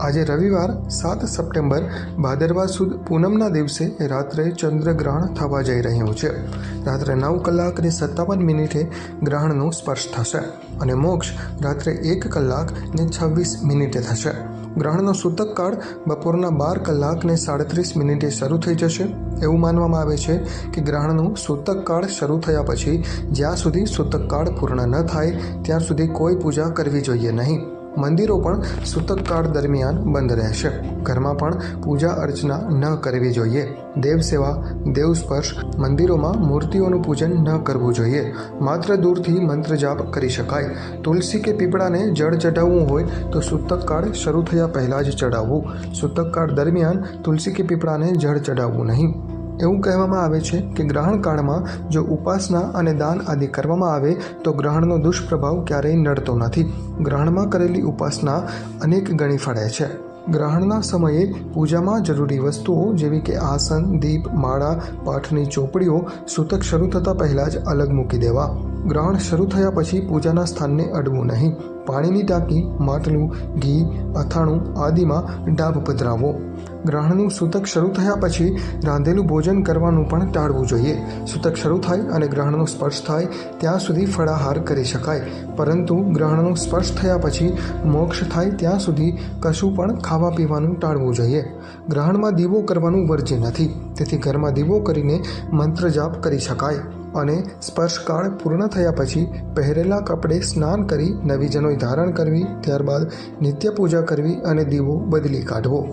આજે રવિવાર, સાત સપ્ટેમ્બર, ભાદરવા સુદ પૂનમના દિવસે રાત્રે ચંદ્રગ્રહણ થવા જઈ રહ્યું છે. રાત્રે નવ કલાક અને સત્તાવન મિનિટે ગ્રહણનું સ્પર્શ થશે અને મોક્ષ રાત્રે એક કલાક ને છવ્વીસ મિનિટે થશે. ગ્રહણનો સૂતક કાળ બપોરના બાર કલાક ને સાડત્રીસ મિનિટે શરૂ થઈ જશે. એવું માનવામાં આવે છે કે ગ્રહણનું સૂતક કાળ શરૂ થયા પછી જ્યાં સુધી સૂતક કાળ પૂર્ણ ન થાય, ત્યાં સુધી કોઈ પૂજા કરવી જોઈએ નહીં. મંદિરો પણ સૂતકકાળ દરમિયાન બંધ રહેશે. ઘરમાં પણ પૂજા અર્ચના ન કરવી જોઈએ. દેવ સેવા દેવ સ્પર્શ મંદિરોમાં મૂર્તિઓનું પૂજન ન કરવું જોઈએ. માત્ર દૂરથી મંત્ર જાપ કરી શકાય. તુલસી કે પીપળાને જળ ચઢાવવું હોય તો સૂતકકાળ શરૂ થયા પહેલાં જ ચઢાવવું. સૂતકકાળ દરમિયાન તુલસી કે પીપળાને જળ ચઢાવવું નહીં. એવું કહેવામાં આવે છે કે ગ્રહણ કાળમાં જો ઉપાસના અને દાન આદિ કરવામાં આવે, તો ગ્રહણનો દુષ્પ્રભાવ ક્યારેય નડતો નથી. ગ્રહણમાં કરેલી ઉપાસના અનેક ગણી ફળે છે. ગ્રહણના સમયે પૂજામાં જરૂરી વસ્તુઓ જેવી કે આસન, દીપ, માળા, પાઠની ચોપડીઓ સૂતક શરૂ થતાં પહેલાં જ અલગ મૂકી દેવા. ગ્રહણ શરૂ થયા પછી પૂજાના સ્થાનને અડવું નહીં. પાણીની ટાંકી, માટલું, ઘી, અથાણું આદિમાં ડાબ પધરાવો. ગ્રહણનું સૂતક શરૂ થયા પછી રાંધેલું ભોજન કરવાનું પણ ટાળવું જોઈએ. સૂતક શરૂ થાય અને ગ્રહણનો સ્પર્શ થાય, ત્યાં સુધી ફળાહાર કરી શકાય. પરંતુ ગ્રહણનો સ્પર્શ થયા પછી મોક્ષ થાય ત્યાં સુધી કશું પણ ખાવા પીવાનું ટાળવું જોઈએ. ગ્રહણમાં દીવો કરવાનું વર્જ્ય નથી. તેથી ઘરમાં દીવો કરીને મંત્ર જાપ કરી શકાય. અને સ્પર્શકાળ પૂર્ણ થયા પછી પહેરેલા કપડે સ્નાન કરી નવી જનોઈ ધારણ કરવી, ત્યારબાદ નિત્ય પૂજા કરવી અને દીવો બદલી કાઢવો.